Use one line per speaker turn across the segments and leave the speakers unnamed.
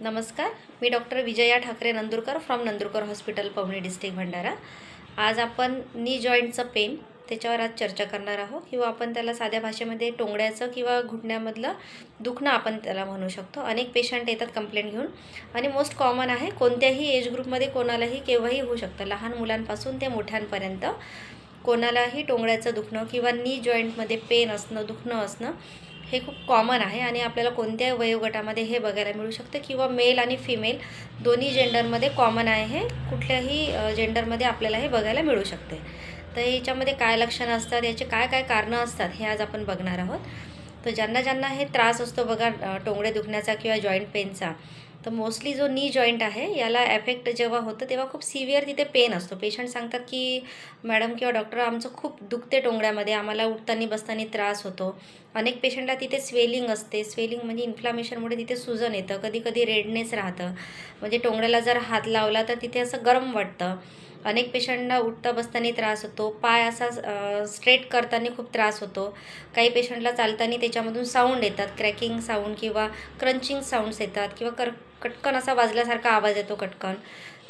नमस्कार मी doctor Vijaya Thakre Nandurkar from Nandurkar hospital Pauni district Bhandara. आज आपण नी जॉईंटचं पेन त्याच्यावर आज चर्चा करणार आहोत किंवा आपण त्याला साध्या भाषेमध्ये टोंगड्याचं किंवा घुटण्यामधलं दुखणं आपण त्याला म्हणू शकतो. अनेक पेशंट येतात कंप्लेंट घेऊन. आणि मोस्ट कॉमन आहे कोणत्याही एज ग्रुपमध्ये कोणालाही केव्हाही होऊ शकतं. लहान मुलांपासून ते मोठ्यांपर्यंत कोणालाही टोंगड्याचं दुखणं किंवा नी जॉईंटमध्ये पेन असणं दुखणं असणं हे खूप कॉमन आहे आणि आपल्याला कोणत्या वयोगटामध्ये हे बघायला मिळू शकतं किंवा मेल आणि फिमेल दोन्ही जेंडरमध्ये कॉमन आहे हे. कुठल्याही जेंडरमध्ये आपल्याला हे बघायला मिळू शकते. तर याच्यामध्ये काय लक्षणं असतात याचे काय काय कारणं असतात हे आज आपण बघणार आहोत. तर ज्यांना ज्यांना हे त्रास असतो बघा टोंगडे दुखण्याचा किंवा जॉईंट पेनचा तर मोस्टली जो नी जॉईंट आहे याला एफेक्ट जेव्हा होतं तेव्हा खूप सिव्हिअर तिथे पेन असतो. पेशंट सांगतात की मॅडम किंवा डॉक्टर आमचं खूप दुखते टोंगड्यामध्ये आम्हाला उठताना बसताना त्रास होतो. अनेक पेशंटला तिथे स्वेलिंग असते. स्वेलिंग म्हणजे इन्फ्लामेशनमुळे तिथे सुजन येतं. कधी कधी रेडनेस राहतं. म्हणजे टोंगड्याला जर हात लावला तर तिथे असं गरम वाटतं. अनेक पेशंटना उठता बसताना त्रास होतो. पाय असा स्ट्रेट करताना खूप त्रास होतो. काही पेशंटला चालताना त्याच्यामधून साऊंड येतात. क्रॅकिंग साऊंड किंवा क्रंचिंग साऊंड्स येतात किंवा कर कटकन असा वाजल्यासारखा आवाज येतो कटकन.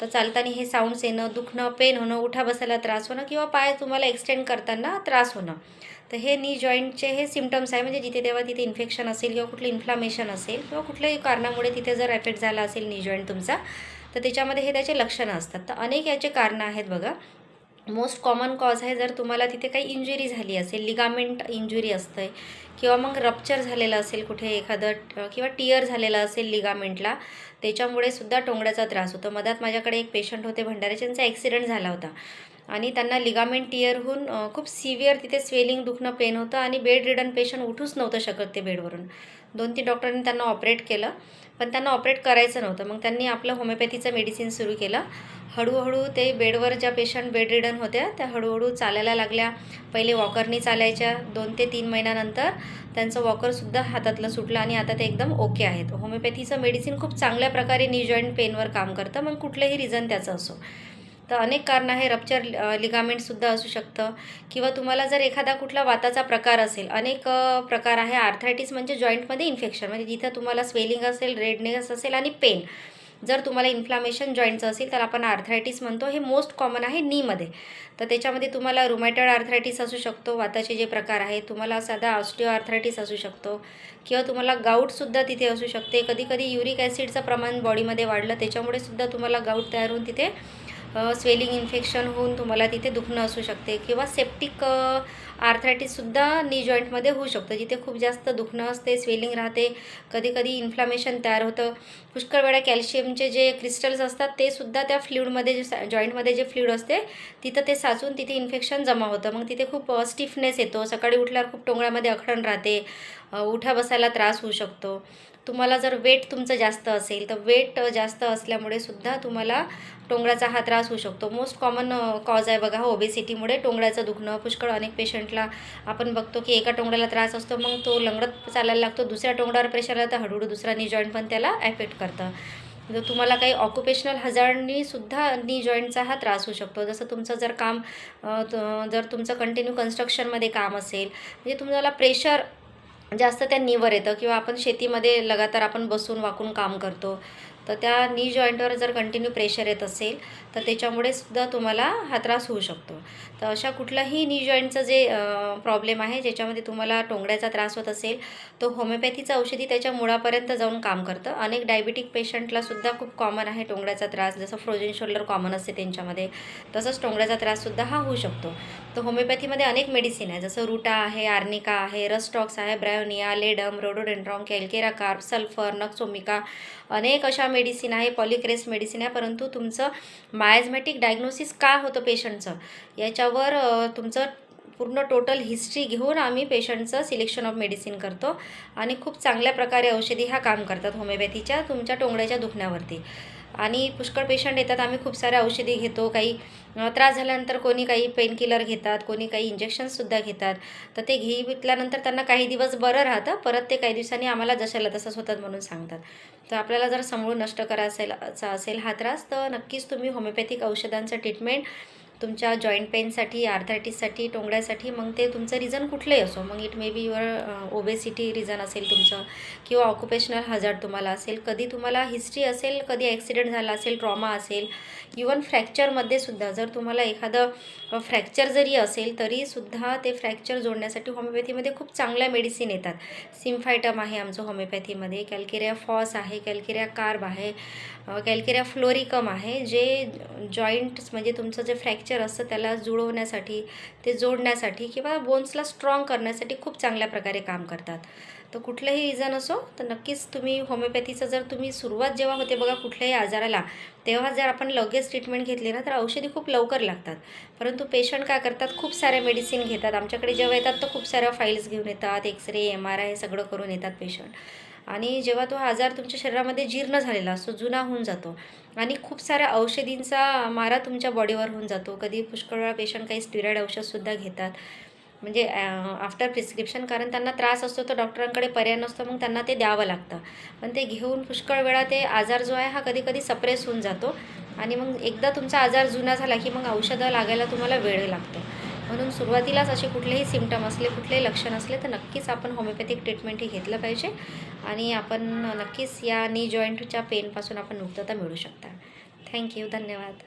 तर चालताना हे साऊंड्स येणं दुखणं पेन होणं उठा बसायला त्रास होणं किंवा पाय तुम्हाला एक्सटेंड करताना त्रास होणं. तर हे नी जॉईंटचे हे सिमटम्स आहे म्हणजे जिथे तेव्हा तिथे इन्फेक्शन असेल किंवा कुठलं इन्फ्लामेशन असेल किंवा कुठल्याही कारणामुळे तिथे जर एफेक्ट झाला असेल नी जॉईंट तुमचा तर त्याच्यामध्ये हे त्याचे लक्षणं असतात. तर अनेक याचे कारणं आहेत बघा. मोस्ट कॉमन कॉज आहे जर तुम्हाला तिथे काही इंजुरी झाली असेल लिगामेंट इंजुरी असतं किंवा मग रप्चर झालेलं असेल कुठे एखादं किंवा टियर झालेलं असेल लिगामेंटला त्याच्यामुळे सुद्धा टोंगड्याचा त्रास होतो. मधात माझ्याकडे एक पेशंट होते भंडारे त्यांचा ॲक्सिडेंट झाला होता. आणि त्यांना लिगामेंट टियरहून खूप सिव्हिअर तिथे स्वेलिंग दुखणं पेन होतं आणि बेड रिडन पेशंट उठूच नव्हतं शकत ते बेडवरून दोन तीन डॉक्टरांनी त्यांना ऑपरेट केलं पण त्यांना ऑपरेट करायचं नव्हतं. मग त्यांनी आपलं होमिओपॅथीचं मेडिसिन सुरू केलं. हळूहळू ते बेडवर ज्या पेशंट बेड रिडन होत्या त्या हळूहळू चालायला लागल्या. पहिले वॉकरनी चालायच्या. दोन ते तीन महिन्यानंतर त्यांचं वॉकरसुद्धा हातातलं सुटलं आणि आता ते एकदम ओके आहेत. होमिओपॅथीचं मेडिसिन खूप चांगल्या प्रकारे नी जॉईंट पेनवर काम करतं मग कुठलंही रिझन त्याचं असो. तर अनेक कारणं आहे. रप्चर लिगामेंटसुद्धा असू शकतं. किंवा तुम्हाला जर एखादा कुठला वाताचा प्रकार असेल अनेक प्रकार आहे. आर्थरायटिस म्हणजे जॉईंटमध्ये इन्फेक्शन म्हणजे जिथं तुम्हाला स्वेलिंग असेल रेडनेस असेल आणि पेन जर तुम्हाला इन्फ्लामेशन जॉईंटचं असेल तर आपण आर्थरायटिस म्हणतो. हे मोस्ट कॉमन आहे नीमध्ये. तर त्याच्यामध्ये तुम्हाला रुमॅटॉइड आर्थरायटिस असू शकतो. वाताचे जे प्रकार आहे तुम्हाला साधा ऑस्टिओ आर्थरायटिस असू शकतो. किंवा तुम्हाला गाऊटसुद्धा तिथे असू शकते. कधी कधी युरिक ॲसिडचं प्रमाण बॉडीमध्ये वाढलं त्याच्यामुळे सुद्धा तुम्हाला गाऊट तयार होऊन तिथे स्वेलिंग इन्फेक्शन होऊन तुम्हाला तिथे दुखणं असू शकते किंवा सेप्टिक आर्थरायटिससुद्धा नी जॉईंटमध्ये होऊ शकतं. जिथे खूप जास्त दुखणं असते स्वेलिंग राहते कधी कधी इन्फ्लामेशन तयार होतं. पुष्कळ वेळा कॅल्शियमचे जे क्रिस्टल्स असतात ते सुद्धा त्या फ्लुईडमध्ये जे सा जॉईंटमध्ये जे फ्लुईड असते तिथं ते साचून तिथे इन्फेक्शन जमा होतं. मग तिथे खूप स्टिफनेस येतो. सकाळी उठल्यावर खूप टोंगळ्यामध्ये अखडण राहते. उठा बसायला त्रास होऊ शकतो. तुम्हाला जर वेट तुमचं जास्त असेल तर वेट जास्त असल्यामुळे सुद्धा तुम्हाला टोंगळ्याचा हा त्रास होऊ शकतो. मोस्ट कॉमन कॉज आहे बघा ओबेसिटीमुळे टोंगळ्याचं दुखणं पुष्कळ अनेक पेशंट पेशंटला आपण बघतो की एका टोंगड्याला त्रास असतो मग तो लंगडत चालायला लागतो. दुसऱ्या टोंगड्यावर प्रेशर आला तर हळूहळू दुसरा नी जॉईंट पण त्याला अफेक्ट करतं. जर तुम्हाला काही ऑक्युपेशनल हजारनी सुद्धा नी जॉईंटचा हा त्रास होऊ शकतो. जसं तुमचं जर काम जर तुमचं कंटिन्यू कन्स्ट्रक्शनमध्ये काम असेल म्हणजे तुम्हाला प्रेशर जास्त त्या नीवर येतं किंवा आपण शेतीमध्ये लगातार आपण बसून वाकून काम करतो. तर त्या नी जॉईंटवर जर कंटिन्यू प्रेशर येत असेल तर त्याच्यामुळे सुद्धा तुम्हाला हा त्रास होऊ शकतो. तर अशा कुठलाही नी जॉईंटचं जे प्रॉब्लेम आहे ज्याच्यामध्ये तुम्हाला टोंगड्याचा त्रास होत असेल तो होमिओपॅथीचं औषधी त्याच्या मुळापर्यंत जाऊन काम करतं. अनेक डायबिटिक पेशंटलासुद्धा खूप कॉमन आहे टोंगड्याचा त्रास जसं फ्रोजन शोल्डर कॉमन असते त्यांच्यामध्ये तसंच टोंगड्याचा त्राससुद्धा हा होऊ शकतो. तर होमिओपॅथीमध्ये अनेक मेडिसिन आहे जसं रुटा आहे आर्निका आहे रस्टॉक्स आहे bryonia ledum rhododendron calcarea carb sulphur nux vomica अनेक अशा मेडिसिन आहे पॉलिक्रेस मेडिसिन आहे परंतु तुमचं मायझमॅटिक डायग्नोसिस का होतं पेशंटचं? याच्यावर तुमचं पूर्ण टोटल हिस्ट्री घेऊन आम्ही पेशंटचं सिलेक्शन ऑफ मेडिसिन करतो. आणि खूप चांगल्या प्रकारे औषधी ह्या काम करतात होमिओपॅथीच्या तुमच्या टोंगड्याच्या दुखण्यावरती. आणि पुष्कळ पेशंट येतात. आम्ही खूप साऱ्या औषधी घेतो. काही त्रास झाल्यानंतर कोणी काही पेनकिलर घेतात कोणी काही इंजेक्शनसुद्धा घेतात. तर ते घेतल्यानंतर त्यांना काही दिवस बरं राहतं. परत ते काही दिवसांनी आम्हाला जशाला तसंच होतात म्हणून सांगतात. तर आपल्याला जर समूळ नष्ट करायचा असेल असेल हा त्रास तर नक्कीच तुम्ही होमिओपॅथिक औषधांचं ट्रीटमेंट तुमच्या जॉईंट पेनसाठी आर्थरायटिससाठी टोंगड्यासाठी मग ते तुमचं रिझन कुठलंही असो. मग it may be your obesity reason असेल तुमचं किंवा ऑक्युपेशनल हजार्ड तुम्हाला असेल. कधी तुम्हाला हिस्ट्री असेल कधी ॲक्सिडेंट झाला असेल ट्रॉमा असेल इवन फ्रॅक्चरमध्ये सुद्धा जर तुम्हाला एखादं फ्रॅक्चर जरी असेल तरीसुद्धा ते फ्रॅक्चर जोडण्यासाठी होमिओपॅथीमध्ये खूप चांगल्या मेडिसिन येतात. सिम्फायटम आहे आमचं होमिओपॅथीमध्ये कॅल्केरिया फॉस आहे कॅल्केरिया कार्ब आहे कॅल्केरिया फ्लोरिकम आहे जे जॉईंट्स म्हणजे तुमचं जे फ्रॅक्चर असतं त्याला जुळवण्यासाठी ते जोडण्यासाठी किंवा बोन्सला स्ट्रॉंग करण्यासाठी खूप चांगल्या प्रकारे काम करतात. तर कुठलंही रिझन असो तर नक्कीच तुम्ही होमिओपॅथीचं जर तुम्ही सुरुवात जेव्हा होते बघा कुठल्याही आजाराला तेव्हा जर आपण लगेच ट्रीटमेंट घेतली ना तर औषधी खूप लवकर लागतात. परंतु पेशंट काय करतात खूप साऱ्या मेडिसिन घेतात. आमच्याकडे जेव्हा येतात तर खूप साऱ्या फाईल्स घेऊन येतात एक्सरे एम आर आय हे सगळं करून येतात पेशंट आणि जेव्हा तो आजार तुमच्या शरीरामध्ये जीर्ण झालेला असतो जुना होऊन जातो. आणि खूप साऱ्या औषधींचा मारा तुमच्या बॉडीवर होऊन जातो. कधी पुष्कळ वेळा पेशंट काही स्टिरॉइड औषधसुद्धा घेतात. म्हणजे आफ्टर प्रिस्क्रिप्शन कारण त्यांना त्रास असतो तर डॉक्टरांकडे पर्याय नसतो मग त्यांना ते द्यावं लागतं. पण ते घेऊन पुष्कळ वेळा ते आजार जो आहे हा कधी कधी सप्रेस होऊन जातो. आणि मग एकदा तुमचा आजार जुना झाला की मग औषधं लागायला तुम्हाला वेळ लागतो. म्हणून सुरुवातीलाच असे कुठलेही सिमटम असले कुठलेही लक्षण असले तर नक्कीच आपण होमिओपॅथिक ट्रीटमेंट हे घेतलं पाहिजे. आणि आपण नक्कीच या नी जॉईंटच्या पेनपासून आपण मुक्तता मिळू शकता. थँक्यू धन्यवाद.